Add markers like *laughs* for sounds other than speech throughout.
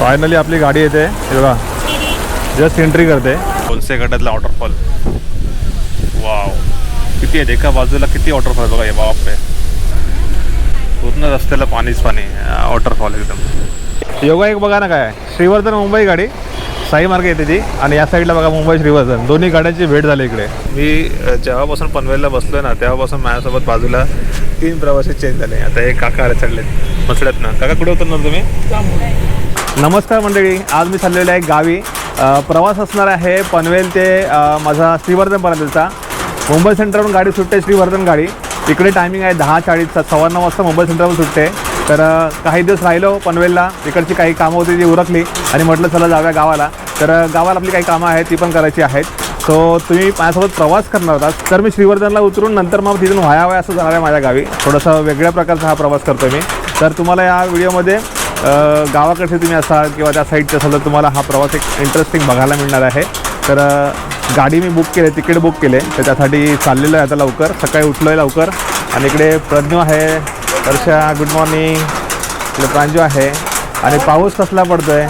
Finally आपली गाडी येते. हे बघा. जस्ट एंट्री करते. कोणसे गटातला वॉटरफॉल वाव किती आहे? एका बाजूला किती वॉटरफॉल बघा? हे बाप रे पूर्ण रस्त्याला पाणीच पाणी वॉटरफॉल एकदम. योगा एक बघा ना काय श्रीवर्धन मुंबई गाडी. साई मार्ग येते ती. आणि या साईडला बघा मुंबई श्रीवर्धन. दोन्ही गाड्यांची भेट झाली इकडे. मी जेव्हापासून पनवेलला बसलोय ना तेव्हापासून माझ्यासोबत बाजूला तीन प्रवासी चेंज झाले. आता हे काका चढलेत. बसल्यात ना. काका कुठे उतरणार तुम्ही? नमस्कार मंडळी आज मी चाललेलो आहे गावी. प्रवास असणार आहे पनवेल ते माझा श्रीवर्धनपर्यंतचा मुंबई सेंटरवरून गाडी सुटते श्रीवर्धन गाडी. इकडे टायमिंग आहे दहा चाळीसचा सव्वा नऊ वाजता मुंबई सेंटरवरून सुटते. तर काही दिवस राहिलो पनवेलला. तिकडची काही कामं होती ती उरकली आणि म्हटलं चला जाऊया गावाला. तर गावाला आपली काही कामं आहेत ती पण करायची आहेत. सो तुम्ही माझ्यासोबत प्रवास करणार होता तर मी श्रीवर्धनला उतरून नंतर मग तिथून व्हायावया असं जाणार आहे माझ्या गावी. थोडंसं वेगळ्या प्रकारचा हा प्रवास करतो मी. तर तुम्हाला या व्हिडिओमध्ये गावाकडचे तुम्ही असाल किंवा त्या साईडचे असाल तर तुम्हाला हा प्रवास एक इंटरेस्टिंग बघायला मिळणार आहे. तर गाडी मी बुक केली तिकीट बुक केले तर त्यासाठी चाललेलं आहे आता लवकर. सकाळी उठलो आहे लवकर. आणि इकडे प्रज्ञ आहे वर्षा गुड मॉर्निंग इकडे प्रांजू आहे. आणि पाऊस कसला पडतो आहे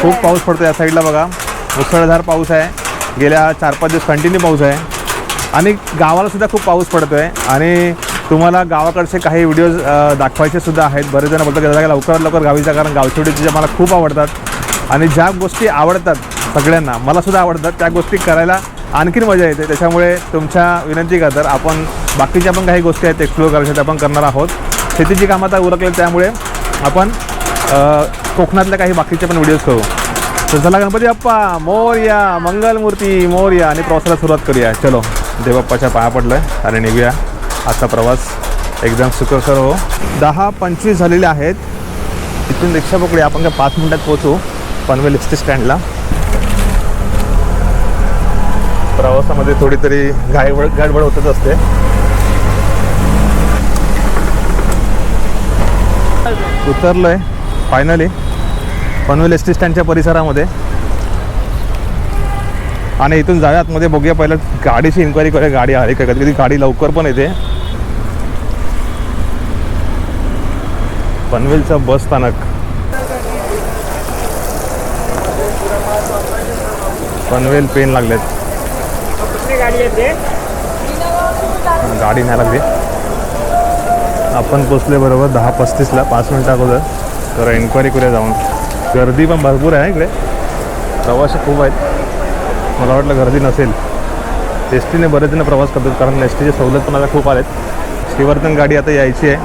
खूप पाऊस पडतो या साईडला बघा. मुसळधार पाऊस आहे. गेल्या चार पाच दिवस कंटिन्यू पाऊस आहे. आणि गावालासुद्धा खूप पाऊस पडतो आहे आणि तुम्हाला गावाकडचे काही व्हिडिओज दाखवायचे सुद्धा आहेत. बरेच जण बोलतात की दादा लवकरात लवकर गावी जा कारण गावचे व्हिडिओ ज्या मला खूप आवडतात. आणि ज्या गोष्टी आवडतात सगळ्यांना मला सुद्धा आवडतात त्या गोष्टी करायला आणखीन मजा येते. त्याच्यामुळे तुमच्या विनंती का आपण बाकीच्या पण काही गोष्टी आहेत एक्सप्लोअर करायच्या त्या आपण करणार आहोत. शेतीची कामं आता उरकले त्यामुळे आपण कोकणातल्या काही बाकीचे पण व्हिडिओज करू. तर चला गणपती बाप्पा मोर्या मंगलमूर्ती मोर्या आणि प्रवासाला सुरुवात करूया. चलो देवबाप्पाच्या पाया पडलं आणि निघूया. आजचा प्रवास एकदम सुखकर हो. दहा पंचवीस झालेले आहेत. इथून रिक्षा पकडूया. आपण काय पाच मिनिटात पोहोचू. पनवेल एस टी स्टँडला. प्रवासामध्ये थोडी तरी गायवड गडबड होतच असते. उतरलोय फायनली पनवेल एस टी स्टँडच्या परिसरामध्ये. आणि इथून जाऊया. आतमध्ये बघूया पहिलं गाडीची इन्क्वायरी करूया. गाडी आहे का? कधी कधी गाडी लवकर पण येते. पनवेलचं बस स्थानक. पनवेल पेन लागलेत. गाडी नाही लागली. आपण पोचले बरोबर दहा पस्तीसला पाच मिनटं अगोदर. तर इन्क्वायरी करूया जाऊन. गर्दी पण भरपूर आहे इकडे. प्रवासी खूप आहेत. मला वाटलं गर्दी नसेल. एस टीने बरेच जण प्रवास करतात कारण एस टीची सवलत पण आता खूप आलेत. श्रीवर्धन गाडी आता यायची आहे.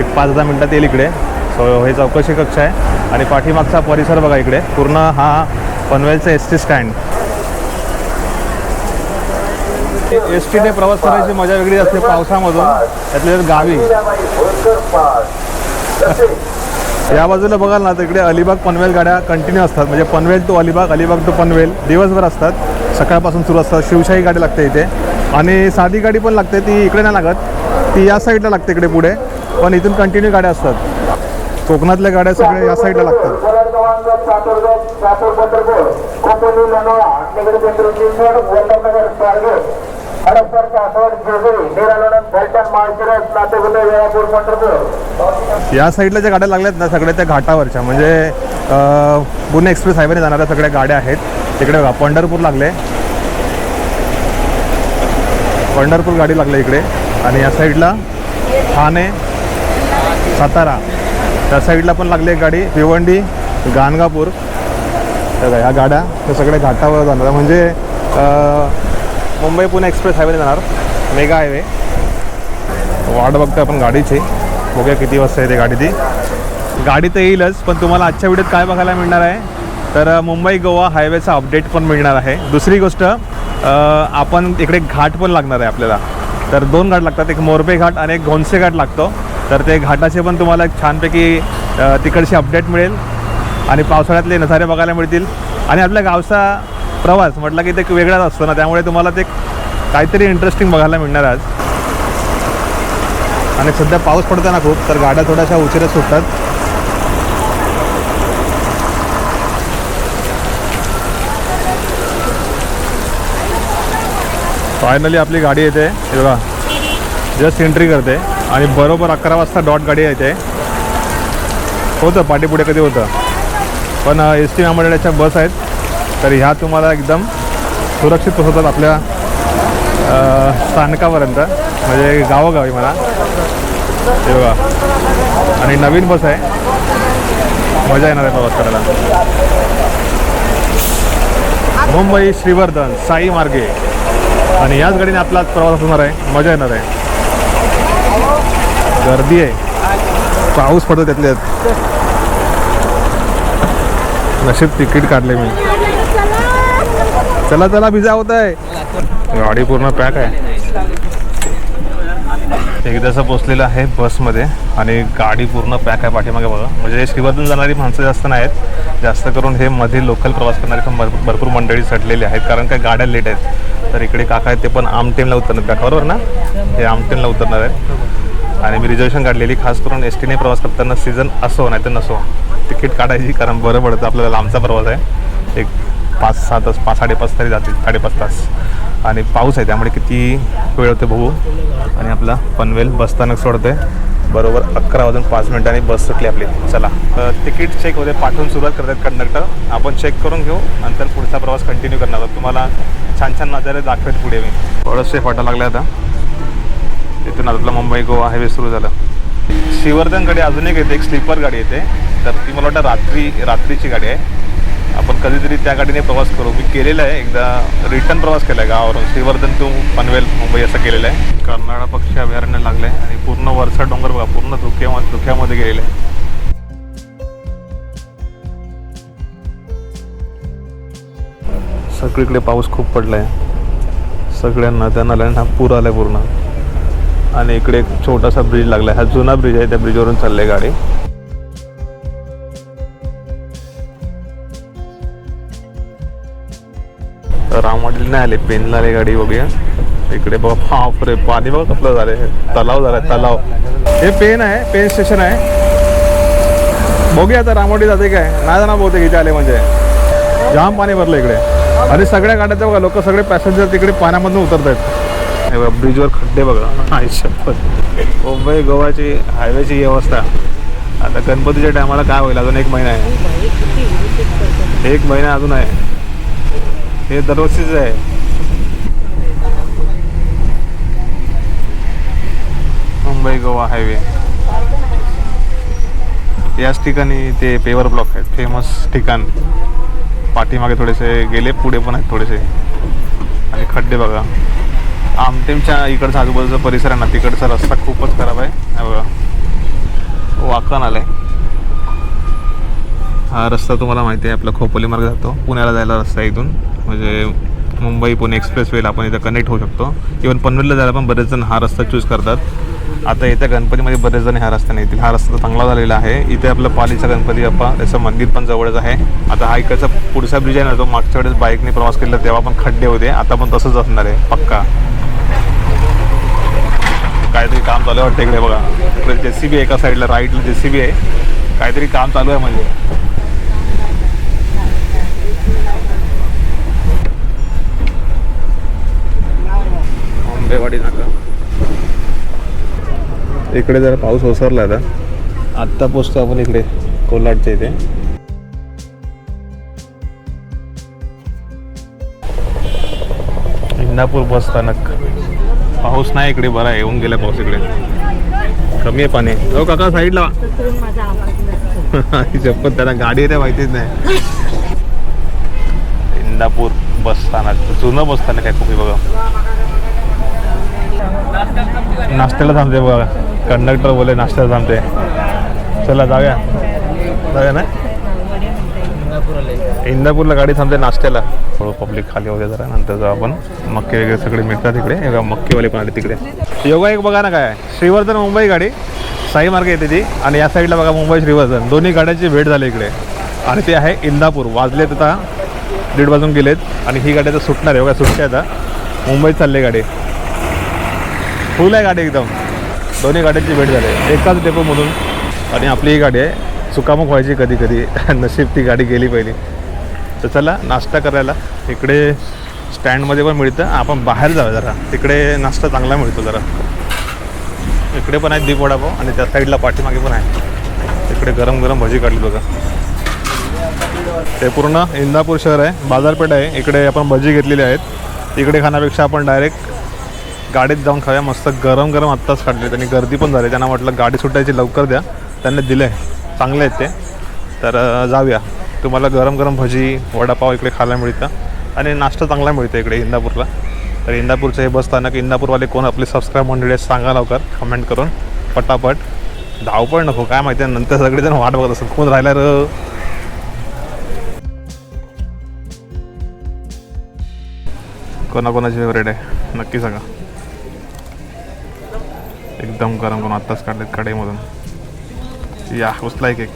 एक पाच दहा मिनटात येईल इकडे. सो हे चौकशी कक्ष आहे. आणि पाठीमागचा परिसर बघा इकडे. पूर्ण हा पनवेलचा एस टी स्टँड एस टीने प्रवास करायची मजा वेगळी असते पावसामधून. त्यातल्या गावी. या बाजूला बघाल ना तर इकडे अलिबाग पनवेल गाड्या कंटिन्यू असतात. म्हणजे पनवेल टू अलिबाग अलिबाग टू पनवेल दिवसभर असतात. सकाळपासून सुरू असतात शिवशाही गाडी लागते इथे. आणि साधी गाडी पण लागते ती इकडे नाही लागत. ती या साईडला लागते इकडे पुढे. पण इथून कंटिन्यू गाड्या असतात. कोकणातल्या गाड्या सगळ्या या साईडला लागतात. या साईडला ज्या गाड्या लागल्यात ना सगळ्या त्या घाटावरच्या म्हणजे पुणे एक्सप्रेस हायवेने जाणाऱ्या सगळ्या गाड्या आहेत. तिकडे बघा पंढरपूर लागले. पंढरपूर गाडी लागले इकडे. आणि या साईडला ठाणे सातारा. त्या साईडला पण लागली एक गाडी भिवंडी गाणगापूर. ह्या गाड्या त्या सगळ्या घाटावर जाणार. म्हणजे मुंबई पुणे एक्सप्रेस हायवेने जाणार. Mega highway. वाट बघतो आपण गाडीची. बघूया किती वाजता येते गाडी ती. गाडी तर येईलच पण तुम्हाला आजच्या व्हिडिओत काय बघायला मिळणार आहे? तर मुंबई गोवा हायवेचा अपडेट पण मिळणार आहे. दुसरी गोष्ट आपण इकडे घाट पण लागणार आहे आपल्याला. तर दोन घाट लागतात एक मोरबे घाट आणि एक घोनसे घाट लागतो. तर ते घाटाचे पण तुम्हाला एक छानपैकी तिकडचे अपडेट मिळेल आणि पावसाळ्यातले नजारे बघायला मिळतील. आणि आपल्या गावचा प्रवास म्हटलं की ते एक वेगळाच असतो ना त्यामुळे तुम्हाला ते काहीतरी इंटरेस्टिंग बघायला मिळणार आज. आणि सध्या पाऊस पडतो ना खूप तर गाड्या थोड्याशा उशिरा सुटतात. फायनली आपली गाडी येते. हे बघा. जस्ट एंट्री करते. आणि बरोबर अकरा वाजता डॉट गाडी येते. होतं पाठीपुढे कधी होतं? पण एस टी महामंडळाच्या बस आहेत. तर ह्या तुम्हाला एकदम सुरक्षित पोहोचतात आपल्या स्थानकापर्यंत. म्हणजे गावोगावी म्हणा. हे बघा. आणि नवीन बस आहे. मजा येणार आहे प्रवास करायला. मुंबई श्रीवर्धन साई मार्गे. आणि याच गाडीने आपला आज प्रवास होणार आहे. मजा येणार आहे. गर्दी आहे. पाऊस पडतो त्यातल्यात. नशीब तिकीट काढले मी. चला चला भिजा होत आहे. गाडी पूर्ण पॅक आहे. एकदाचं पोचलेलं आहे बसमध्ये आणि गाडी पूर्ण पॅक आहे पाठीमागे बघा. म्हणजे श्रीवर्धन जाणारी माणसं जास्त नाही आहेत जास्त करून हे मध्ये लोकल प्रवास करणारी पण भरपूर भरपूर मंडळी सडलेली आहेत. कारण काय गाड्या लेट आहेत. तर इकडे काका आहेत ते पण आमटेमला उतरणार पॅक बरोबर ना? हे आमटेमला उतरणार आहेत. आणि मी रिझर्वेशन काढलेली खास करून एस टीने प्रवास करताना सीझन असो नाही तर नसो. तिकीट काढायची कारण बरं पडतं आपल्याला लांबचा प्रवास आहे. एक पाच सहा तास पाच साडेपाच तरी जातील साडेपाच तास. आणि पाऊस आहे त्यामुळे किती वेळ होते बघू. आणि आपला पनवेल बसस्थानक सोडते बरोबर अकरा वाजून पाच मिनिटांनी बस सुटली आपली. चला. तिकीट चेक होते पाठवून सुरुवात करतात कंडक्टर. आपण चेक करून घेऊ नंतर पुढचा प्रवास कंटिन्यू करणार आहोत. तुम्हाला छान छान नजारे दाखवेल पुढे मी. थोडं सेफ फाटा लागला आता. तिथून आपला मुंबई गोवा हायवे सुरू झाला. श्रीवर्धनकडे अजून एक येते एक स्लीपर गाडी येते. तर ती मला वाटतं रात्री रात्रीची गाडी आहे. आपण कधीतरी त्या गाडीने प्रवास करू. मी केलेला आहे. एकदा रिटर्न प्रवास केला आहे गावावरून. श्रीवर्धन टू पनवेल मुंबई असं केलेलं आहे. कर्नाळा पक्षी अभयारण्य लागलं आहे आणि पूर्ण वरचा डोंगर बघा पूर्ण धुक्या धुक्यामध्ये गेलेलं आहे. सगळीकडे पाऊस खूप पडला आहे सगळ्या नद्या नाल्यांना पूर आलाय पूर्ण. आणि इकडे एक छोटासा ब्रिज लागला हा जुना ब्रिज आहे त्या ब्रिजवरून चालली गाडी. रामवाडीला नाही आले पेनला आले गाडी बघूया. इकडे बघा बाप रे पाणी बघा कसलं झालंय तलाव झालाय तलाव. हे पेन आहे पेन स्टेशन आहे. बघूया आता रामवाडी जाते काय. नाही जाणार बहुतेक इथे आले म्हणजे. जाम पाणी भरलं इकडे. आणि सगळ्या गाड्याचं बघा लोक सगळे पॅसेंजर तिकडे पाण्यामधून उतरत आहेत हे बघा ब्रिजवर खड्डे बघा. आयुष्यात शपथ. मुंबई गोवाची हायवेची व्यवस्था. आता गणपतीच्या टायमाला काय होईल? अजून एक महिना आहे. एक महिना अजून आहे. हे दरवर्षीच आहे. मुंबई गोवा हायवे. याच ठिकाणी ते पेवर ब्लॉक आहेत. फेमस ठिकाण. पाठीमागे थोडेसे गेले पुढे पण आहेत थोडेसे. आणि खड्डे बघा. आमटेमच्या इकडचा आजूबाजूचा परिसर आहे ना तिकडचा रस्ता खूपच खराब आहे. बघा. वाकण आलाय. हा रस्ता तुम्हाला माहिती आहे आपला खोपोली मार्ग जातो. पुण्याला जायला रस्ता आहे इथून. म्हणजे मुंबई पुणे एक्सप्रेसवेला आपण इथं कनेक्ट होऊ शकतो. इवन पनवेलला जायला पण बरेच जण हा रस्ता चूज करतात. आता इथे गणपतीमध्ये बरेच जण ह्या रस्त्याने येतील. हा रस्ता चांगला झालेला आहे. इथे आपलं पालीचा गणपती बाप्पा त्याचं मंदिर पण जवळच आहे. आता हा इकडचा पुढचा ब्रिज आहे ना तो मागच्या वेळेस बाईकने प्रवास केला तेव्हा पण खड्डे होते. आता पण तसंच असणार आहे. पक्का. काहीतरी काम चालू आहे वाटतं इकडे बघा. इकडे जे सी बी एका साईडला राईटला जे सी बी आहे. काहीतरी काम चालू आहे म्हणजे. आंबेवाडी नाका. इकडे जरा पाऊस ओसरला आता. आत्ता पोचतो आपण इकडे कोल्हाडच्या इथे. इंदापूर बस स्थानक. पाऊस नाही इकडे बरा आहे येऊन गेला पाऊस इकडे. कमी आहे पाणी. हो काका साईडला चप्पत त्याला *laughs* गाडी येते माहितीच नाही. इंदापूर बस स्थानक जुनं बस स्थानक आहे खूप हे बघा. नाश्त्याला थांबते बघा. कंडक्टर बोले नाश्त्याला थांबते. चला जाऊया. जाऊया ना? इंदापूरला गाडी थांबते नाश्त्याला. थोडं पब्लिक खाली वगैरे जरा नंतर जाऊ आपण. मक्के वगैरे सगळे मिळतात तिकडे. मक्केवाले पण आले तिकडे. योगा एक बघा ना काय? श्रीवर्धन मुंबई गाडी. साई मार्ग येते ती. आणि या साईडला बघा मुंबई श्रीवर्धन. दोन्ही गाड्यांची भेट झाली इकडे. आणि ते आहे इंदापूर. वाजलेत आता दीड वाजून गेलेत. आणि ही गाडी आता सुटणार आहे. बघा सुटते आता. मुंबईत चालली गाडी. फुल आहे गाडी एकदम. दोन्ही गाड्यांची भेट झाली. एकाच डेपोमधून आणि आपली ही गाडी आहे. सुकामुख व्हायची कधी कधी. *laughs* नशीब ती गाडी गेली पहिली. तर चला नाश्ता करायला. इकडे स्टँडमध्ये पण मिळतं. आपण बाहेर जाऊया जरा. तिकडे नाश्ता चांगला मिळतो जरा. इकडे पण आहे दीप वडापाव आणि त्या साईडला पाठीमागे पण आहे. इकडे गरम गरम भजी काढली बघा. ते पूर्ण इंदापूर शहर आहे. बाजारपेठ आहे. इकडे आपण भजी घेतलेली आहेत. इकडे खाण्यापेक्षा आपण डायरेक्ट गाडीत जाऊन खाऊया. मस्त गरम गरम आत्ताच काढले त्यांनी गर्दी पण झाली. त्यांना म्हटलं गाडी सुटायची लवकर द्या. त्यांनी दिले. चांगले आहेत ते. तर जाऊया. तुम्हाला गरम गरम भजी वडापाव इकडे खायला मिळतं. आणि नाश्ता चांगला मिळतो इकडे इंदापूरला. तर इंदापूरचं हे बस इंदापूरवाले कोण आपले सबस्क्राईब मंडळी आहेत सांगा लवकर. कमेंट करून. पटापट. धावपळ नको. काय माहिती आहे नंतर सगळेजण वाट बघत असतात. कोण राहिला र? कोणाकोणाची फेवरेट आहे? नक्की सांगा. एकदम गरम करून आत्ताच काढलेत कडेमधून या उचला एक एक.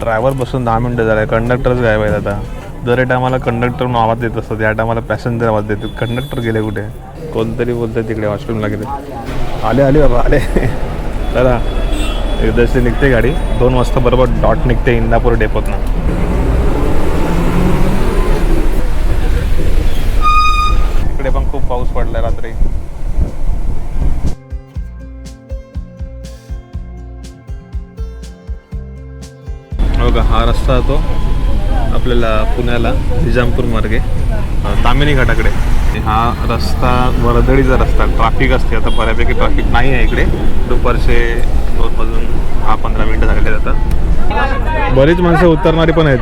ड्रायव्हर बसून दहा मिनटं झाले कंडक्टरच गायब आहेत आता. दर टायमाला कंडक्टर आवाज देत असतात या टायमाला पॅसेंजर आवाज देतात. कंडक्टर गेले कुठे? कोणतरी बोलतंय तिकडे वॉशरूमला गेले. आले आले बाबा आले. चला. एकदाची निघते गाडी. दोन वाजता बरोबर डॉट निघते इंदापूर डेपोतनं. इकडे पण खूप पाऊस पडलाय रात्री. बघा हा रस्ता तो. आपल्याला पुण्याला निजामपूर मार्गे. तामिनी घाटाकडे. हा रस्ता वर्दळीचा रस्ता. ट्रॅफिक असते आता बऱ्यापैकी ट्रॅफिक नाही आहे इकडे. दुपारचे दोन वाजून दहा पंधरा मिनटं झालेले जातात. बरीच माणसं उतरणारी पण आहेत.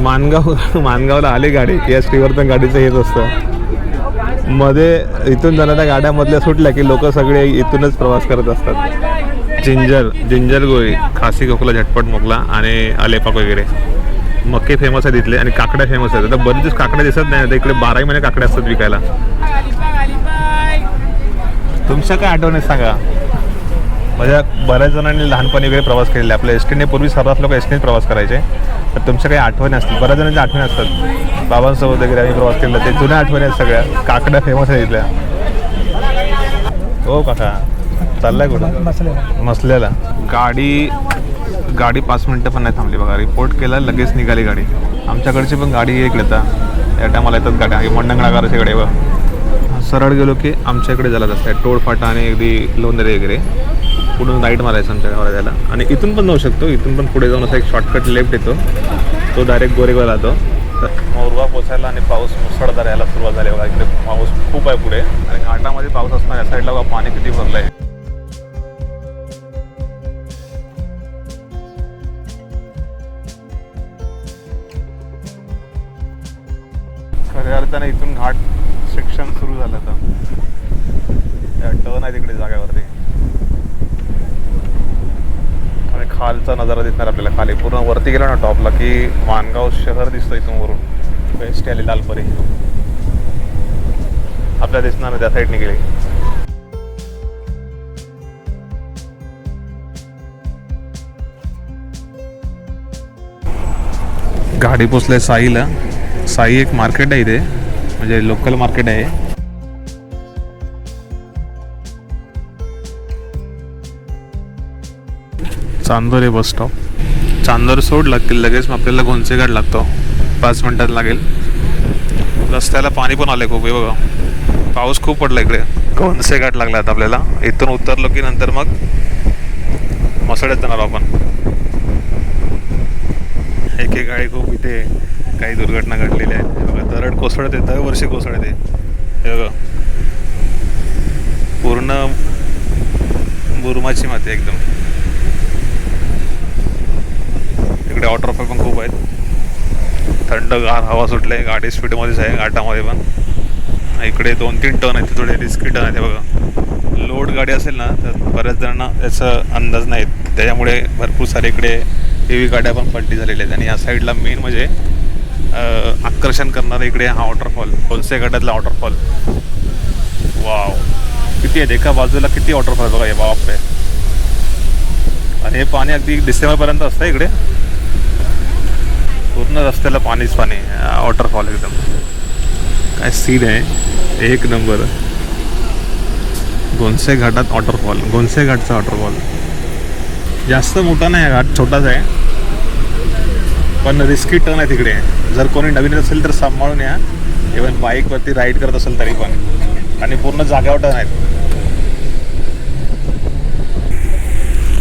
मानगाव मानगावला आली गाडी. या श्रीवर्धन गाडीचं हेच असतं. मध्ये इथून जाणाऱ्या गाड्यामधल्या सुटल्या की लोक सगळे इथूनच प्रवास करत असतात. जिंजर जिंजर गोळी खासी खोकला झटपट मोकला आणि आलेपाक वगैरे. मक्के फेमस आहेत इथले आणि काकड्या फेमस आहेत. आता बरेच काकड्या दिसत नाही आता इकडे बाराही महिने काकड्या असतात विकायला. तुमच्या काय आठवण आहेत सांगा? माझ्या बऱ्याच जणांनी लहानपणी वगैरे प्रवास केलेला आहे. आपल्या एस टीने पूर्वी सर्वात लोक एस टीने प्रवास करायचे. तर तुमच्या काही आठवणी असतील? बऱ्याच जणांच्या आठवणी असतात. बाबांसोबत वगैरे आम्ही प्रवास केलेला. ते जुन्या आठवणी आहेत सगळ्या. काकड्या फेमस आहेत इथल्या. हो काका. चाललाय कुठं? मसल्याला गाडी गाडी पाच मिनटं पण नाही थांबली बघा. रिपोर्ट केला लगेच निघाली गाडी. आमच्याकडची पण गाडी एक येतात या टायमाला येतात गाड्या. हे मंडंगणागारच्या इकडे व सरळ गेलो की आमच्या इकडे झाला रस्ता आहे. टोळफाटा आणि अगदी लोंदरे वगैरे. पुढून राईट मारायचं आमच्या गावाला जायला. आणि इथून पण जाऊ शकतो. इथून पण पुढे जाऊन असा एक शॉर्टकट लेफ्ट येतो. तो डायरेक्ट गोरेगावला जातो. तर मोरवा पोचायला आणि पाऊस मुसळधार यायला सुरुवात झाली बघा. इकडे पाऊस खूप आहे पुढे. आणि घाटामध्ये पाऊस असणार या साईडला बघा पाणी किती भरलं आहे खऱ्या अर्थाने इथून घाट सेक्शन सुरू झालं तर टर्न आहे तिकडे जागेवरती. आणि खालचा नजारा दिसणार आपल्याला खाली. पूर्ण वरती गेलो ना टॉपला की मानगाव शहर दिसतं इथून वरून. बेस्ट आली लालपरी. आपल्याला दिसणार ना त्या साईडने गेली. गाडी पोचले साईला. साई एक मार्केट आहे इथे. म्हणजे लोकल मार्केट आहे. चांदोर बस स्टॉप चांदोर सोड लागतील लगेच मग आपल्याला घोंचेघाट लागतो. पाच मिनिटात लागेल. रस्त्याला पाणी पण आलंय खूप हे बघा. पाऊस खूप पडला इकडे. घोंचेघाट लागला आता आपल्याला. इथून उतरलो की नंतर मग मसड्यात जाणार आपण. एक एक गाडी खूप इथे काही दुर्घटना घडलेल्या आहेत. हे बघा दरड कोसळते दरवर्षी कोसळते हे बघा. पूर्ण बुरमाची माती एकदम. इकडे वॉटरफॉल पण खूप आहेत. थंडगार हवा सुटले गाडी स्पीडमध्येच आहे घाटामध्ये पण. इकडे दोन तीन टर्न आहेत थोडे रिस्की टर्न आहेत बघा. लोड गाडी असेल ना तर बऱ्याच जणांना याचा अंदाज नाही त्याच्यामुळे भरपूर सारे इकडे हेवी गाड्या पण पलटी झालेल्या आहेत. आणि या साईडला मेन म्हणजे आकर्षण करणारा इकडे हा वॉटरफॉल होलसे घाटातला वॉटरफॉल वाव किती आहेत एका बाजूला किती वॉटरफॉल बघा? हे बाप आहे आणि हे पाणी अगदी डिसेंबरपर्यंत असतं इकडे. पूर्ण रस्त्याला पाणीच पाणी वॉटरफॉल एकदम. काय सीन आहे? एक नंबर. गोनसे घाटात वॉटरफॉल गोनसे घाटचा वॉटरफॉल जास्त मोठा नाही आहे घाट छोटाच आहे. पण रिस्की टर्न आहे तिकडे. जर कोणी नवीन असेल तर सांभाळून या. इवन बाईकवरती राईड करत असेल तरी पण. आणि पूर्ण जाग्यावर टर्न आहेत.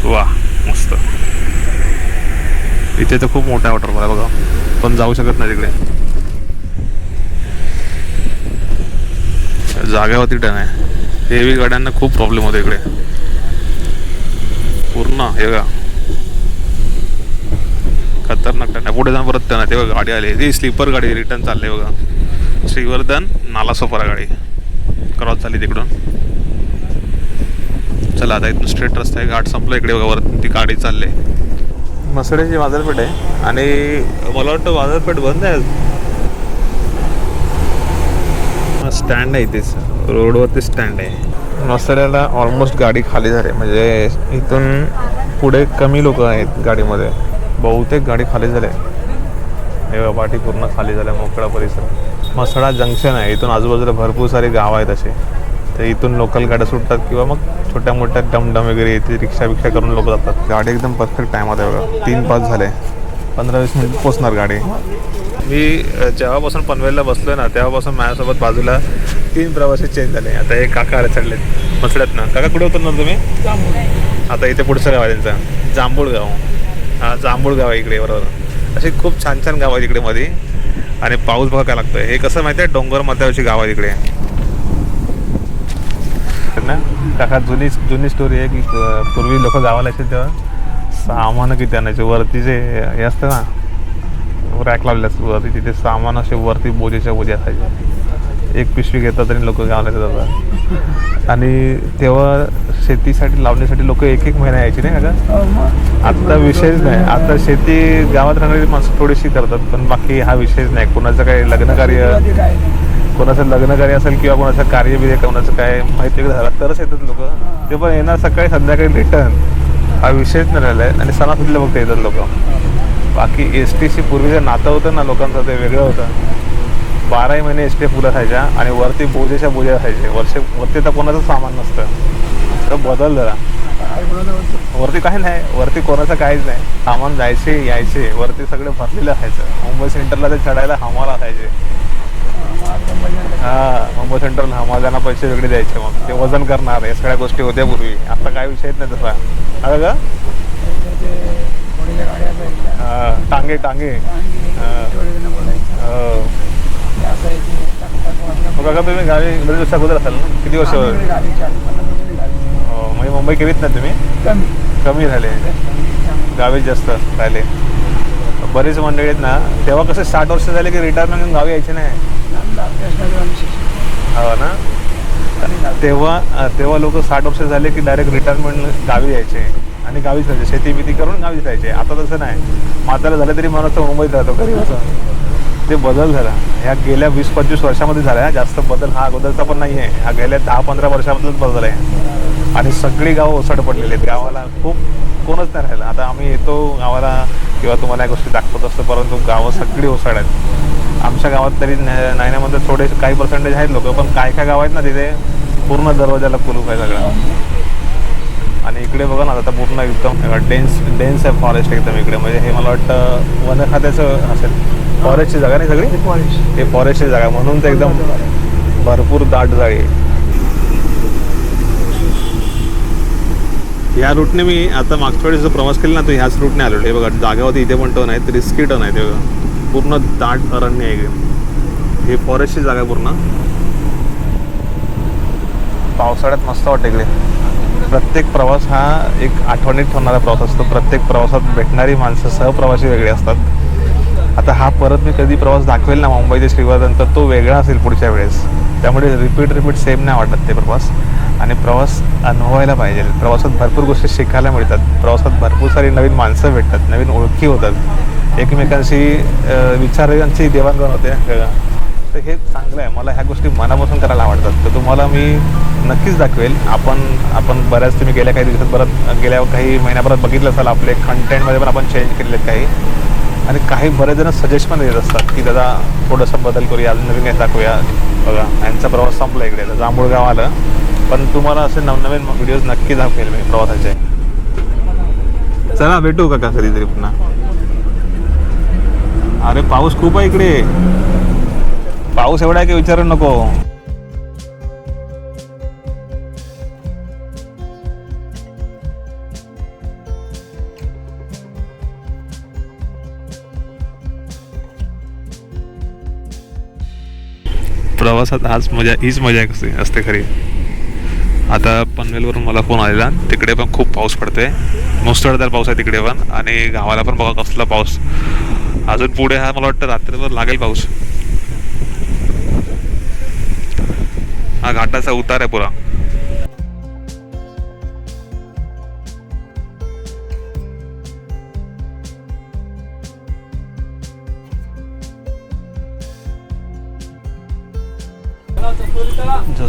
वा मस्त. इथे तर खूप मोठा वॉटरफॉल आहे बघा. पण जाऊ शकत नाही तिकडे. जागेवरती टन आहे. हेवी गाड्यांना खूप प्रॉब्लेम होतो इकडे. पूर्ण हे बघा. खतरनाक टन आहे पुढे जाऊन परत टन आहे ते बघा गाडी आली. ती स्लीपर गाडी रिटर्न चालली बघा. श्रीवर्धन नालासोपारा गाडी. क्रॉस झाली तिकडून. चला आता इथून स्ट्रेट रस्ता आहे. घाट संपला. इकडे बघा वरती ती गाडी चालली. मसड्याची बाजारपेठ आहे. आणि मला वाटतं बाजारपेठ बंद आहे स्टँड आहे इथेच. रोडवरती स्टँड आहे. मसड्याला ऑलमोस्ट गाडी खाली झाली. म्हणजे इथून पुढे कमी लोक आहेत गाडीमध्ये. बहुतेक गाडी खाली झाली. हे बघा, पाठी पूर्ण खाली झाल्या मोकळा परिसर. मसडा जंक्शन आहे इथून आजूबाजूला भरपूर सारी गावं आहेत असे तर इथून लोकल गाड्या सुटतात किंवा मग छोट्या मोठ्या डमडम वगैरे येते रिक्षा बिक्षा करून लोक जातात. गाडी एकदम परफेक्ट टायमात आहे बघा. तीन पाच झाले. पंधरा वीस मिनिट पोचणार गाडी. मी जेव्हापासून पनवेलला बसलोय ना तेव्हापासून माझ्यासोबत बाजूला तीन प्रवासी चेंज झाले. आता हे काका आले चढलेत मसड्यात ना काका कुठे उतरणार तुम्ही? आता इथे पुढचं गाव आहे त्यांचं. जांभूळ गाव. हां जांभूळ गाव आहे इकडे बरोबर. असे खूप छान छान गाव आहेत इकडे मध्ये आणि पाऊस बघा काय लागतोय. हे कसं माहिती आहे? डोंगर मध्यावरची गाव आहे इकडे. ना काका जुनी जुनी स्टोरी आहे की पूर्वी लोक गावाला यायचे तेव्हा सामान किती आणायचे? वरती जे हे असतं ना रॅक लावले असते वरती तिथे सामान असे वरती बोजेच्या बोजे असायचे. एक पिशवी घेतात आणि लोक गावाला जातात. आणि तेव्हा शेतीसाठी लावण्यासाठी लोक एक एक महिना यायचे नाही का आता विषयच नाही. आता शेती गावात राहणारी माणसं थोडीशी करतात पण बाकी हा विषयच नाही. कोणाचं काही लग्न कार्य कोणाचं लग्न कार्य असेल किंवा कोणाचं कार्य बिर्य कोणाचं काय माहिती झालं तरच येतात लोक. ते पण येणार सकाळी संध्याकाळी रिटर्न हा विषयच नाही राहिला आहे आणि सणासुदीला फक्त येतात लोक. बाकी एस टीशी पूर्वीचं नातं होतं ना लोकांचं ते वेगळं होतं. बाराही महिने एस टी फुलं असायच्या आणि वरती बोजेच्या बोजे असायचे वर्ष वरती तर कोणाचं सामान नसतं. तर बदल जरा. वरती काही नाही. वरती कोणाचं काहीच नाही. सामान जायचे यायचे. वरती सगळे भरलेलं असायचं मुंबई सेंटरला ते चढायला हमाला असायचे. हा मुंबई सेंटरला हमाजांना पैसे वेगळे द्यायचे मग. ते वजन करणार या सगळ्या गोष्टी होत्या पूर्वी आता काय विषयच नाही तसा अरे का टांगे टांगे. हा. हो. मग काका तुम्ही गावी बरेच दिवस अगोदर असाल ना? किती वर्ष हो म्हणजे मुंबई केलीत ना तुम्ही? कमी. झाले. गावीच जास्त राहिले. बरीच मंडळी आहेत ना तेव्हा कसं साठ वर्ष झाले की रिटायरमेंट गावी यायचे नाही. हो ना? तेव्हा तेव्हा लोक साठ वर्ष झाले की डायरेक्ट रिटायरमेंट गावी यायचे. आणि गावीच राहायचे. शेती बिती करून गावीच राहायचे. आता तसं नाही. म्हातारा झालं तरी माणूस मुंबईत राहतो. घरी बसून ते बदल झाला. ह्या गेल्या वीस पंचवीस वर्षामध्ये झाला. जास्त बदल हा अगोदरचा पण नाही आहे हा गेल्या दहा पंधरा वर्षामधलाच बदल आहे. आणि सगळी गावं ओसड पडलेली आहेत. गावाला खूप कोणच नाही राहिलं. आता आम्ही येतो गावाला किंवा तुम्हाला या गोष्टी दाखवत असतो परंतु गावं सगळी ओसाड आहेत. आमच्या गावात तरी नाही ना म्हणतात थोडे काही पर्सेंटेज आहेत लोक पण काय काय गाव आहेत ना तिथे पूर्ण दरवाजाला कुलूप आहे सगळं. आणि इकडे बघा ना आता पूर्ण एकदम डेन्स डेन्स आहे फॉरेस्ट एकदम इकडे. म्हणजे हे मला वाटतं वन खात्याचं असेल. फॉरेस्टची जागा नाही सगळी? हे फॉरेस्टची जागा. म्हणून ते एकदम भरपूर दाट आहे. या रूटने मी आता मागच्या वेळेस जो प्रवास केला ना तो ह्याच रूटने आलो हे बघा जागेवरती इथे पण टर्न आहेत रिस्की टर्न आहे ते बघा. पूर्ण दाट अरण्य आहे हे फॉरेस्टची जागा आहे पूर्ण. पावसाळ्यात मस्त वाटतं इकडे. प्रत्येक प्रवास हा एक आठवणीत ठेवणारा प्रवास असतो. प्रत्येक प्रवासात भेटणारी माणसं सहप्रवासी वेगळे असतात. आता हा परत मी कधी प्रवास दाखवेल ना मुंबई ते श्रीवर्धन तर तो वेगळा असेल पुढच्या वेळेस. त्यामुळे रिपीट रिपीट सेम नाही वाटत ते प्रवास. आणि प्रवास अनुभवायला पाहिजे. प्रवासात भरपूर गोष्टी शिकायला मिळतात. प्रवासात भरपूर सारी नवीन माणसं भेटतात नवीन ओळखी होतात. एकमेकांशी विचारांची देवाणघेवाण होते तर हे चांगलं आहे. मला ह्या गोष्टी मनापासून करायला आवडतात. तर तुम्हाला मी नक्कीच दाखवेल. आपण आपण बऱ्याच तुम्ही गेल्या काही दिवसात परत गेल्या काही महिन्याभरात बघितलं असाल आपले कंटेंटमध्ये पण आपण चेंज केलेले काही. आणि काही बरेच जण सजेस्ट पण देत असतात की दादा थोडंसं बदल करूया नवीन काही दाखवूया. बघा यांचा प्रवास संपला इकडे. आता जांभूळगाव आलं. पण तुम्हाला असे नवनवीन व्हिडिओज नक्की दाखवेल मी प्रवासाचे. चला भेटू का कधीतरी पुन्हा? अरे पाऊस खूप आहे इकडे. पाऊस एवढा आहे की विचारू नको. प्रवासात हाच मजा हीच मजा असते असते खरी. आता पनवेलवरून मला फोन आलेला. तिकडे पण खूप पाऊस पडतोय. मुसळधार पाऊस आहे तिकडे पण. आणि गावाला पण बघा कसला पाऊस. अजून पुढे हा मला वाटतं रात्रीभर लागेल पाऊस. हा घाटाचा उतार आहे पुरा.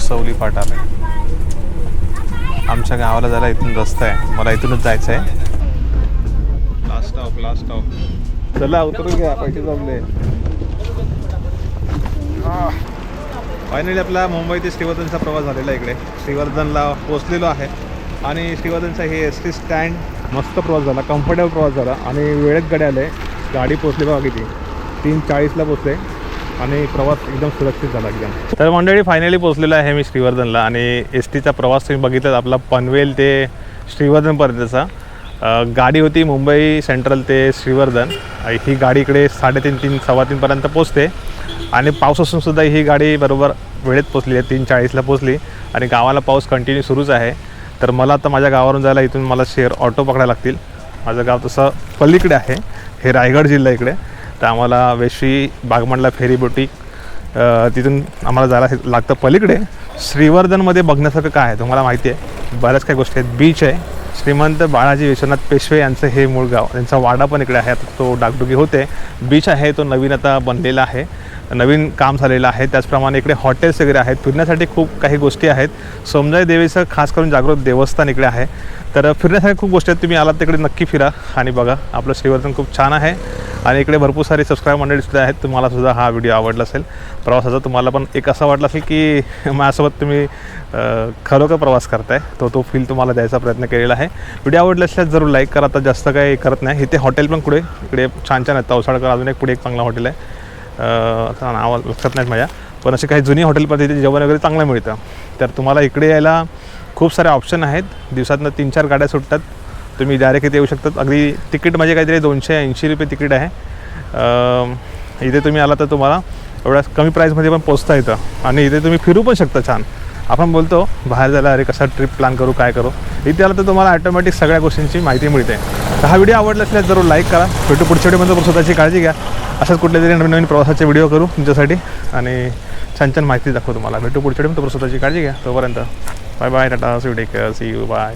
जसवली फाटा आमच्या गावाला जायला इथून रस्ता आहे. मला इथूनच जायचं आहे लास्ट स्टॉप लास्ट स्टॉप चला उतरून घ्या पैसे जमले. फायनली आपला मुंबई ते श्रीवर्धनचा प्रवास झालेला आहे इकडे. श्रीवर्धनला पोचलेलो आहे. आणि श्रीवर्धनचा हे एस टी स्टँड मस्त प्रवास झाला कम्फर्टेबल प्रवास झाला. आणि वेळेत गाडी आले गाडी पोचली बघा किती. तीन चाळीसला पोचले आणि प्रवास एकदम सुरक्षित झाला एकदम. तर मंडळी फायनली पोचलेलं आहे मी श्रीवर्धनला आणि एस टीचा प्रवास तुम्ही बघितलात आपला पनवेल ते श्रीवर्धनपर्यंतचा गाडी होती मुंबई सेंट्रल ते श्रीवर्धन. ही गाडी इकडे साडेतीन तीन सव्वा तीनपर्यंत पोचते आणि पाऊस असून सुद्धा ही गाडी बरोबर वेळेत पोचली आहे तीन चाळीसला पोचली आणि गावाला पाऊस कंटिन्यू सुरूच आहे. तर मला आता माझ्या गावावरून जायला इथून मला शेअर ऑटो पकडायला लागतील. माझं गाव तसं पलीकडे आहे हे रायगड जिल्हा इकडे. तर आम्हाला वेशी बागमंडला फेरी बोटी तिथून आम्हाला जायला लागतं पलीकडे. श्रीवर्धनमध्ये बघण्यासारखं काय आहे तुम्हाला माहिती आहे? बऱ्याच काही गोष्टी आहेत. बीच आहे. श्रीमंत बाळाजी विश्वनाथ पेशवे यांचं हे मूळ गाव त्यांचा वाडा पण इकडे आहे. आता तो डागडुगी होते. बीच आहे तो नवीन आता बनलेला आहे. नवीन काम झालेलं आहे. त्याचप्रमाणे इकडे हॉटेल्स वगैरे आहेत. फिरण्यासाठी खूप काही गोष्टी आहेत. सोमजाई देवीचं खास करून जागृत देवस्थान इकडे आहे. तर फिरण्यासाठी खूप गोष्टी आहेत. तुम्ही आलात तिकडे नक्की फिरा आणि बघा. आपलं श्रीवर्धन खूप छान आहे आणि इकडे भरपूर सारी सबस्क्राईब मंडळीसुद्धा आहेत. तुम्हाला सुद्धा हा व्हिडिओ आवडला असेल. प्रवासाचा तुम्हाला पण एक असा वाटला असेल की *laughs* माझ्यासोबत तुम्ही खरोखर प्रवास करताय. तो तो फील तुम्हाला द्यायचा प्रयत्न केलेला आहे. व्हिडिओ आवडला असल्यास जरूर लाईक करा. आता जास्त काही करत नाही. इथे हॉटेल पण पुढे इकडे छान छान आहेत तवसाळकर अजून एक पुढे एक चांगला हॉटेल आहे. आता नाव लक्षात नाही माझ्या पण असे काही जुनी हॉटेल पण तिथे जेवण वगैरे चांगलं मिळतं. तर तुम्हाला इकडे यायला खूप सारे ऑप्शन आहेत. दिवसातनं तीन चार गाड्या सुटतात. तुम्ही डायरेक्ट इथे येऊ शकतात. अगदी तिकीट म्हणजे काहीतरी दोनशे ऐंशी रुपये तिकीट आहे. इथे तुम्ही आला तर तुम्हाला एवढ्या कमी प्राईसमध्ये पण पोचता येतं. आणि इथे तुम्ही फिरू पण शकता छान. आपण बोलतो बाहेर जायला अरे कसा ट्रिप प्लॅन करू काय करू? इथे आलं तर तुम्हाला ऑटोमॅटिक सगळ्या गोष्टींची माहिती मिळते. तर हा व्हिडिओ आवडला असल्यास जरूर लाईक करा. भेटू पुढच्या व्हिडिओमध्ये पण स्वतःची काळजी घ्या. अशाच कुठल्या तरी नवीन नवीन प्रवासाचे व्हिडिओ करू तुमच्यासाठी. आणि छान छान माहिती दाखवू तुम्हाला. भेटू पुढच्या व्हिडिओमध्ये स्वतःची काळजी घ्या. तोपर्यंत bye bye tata see take see you bye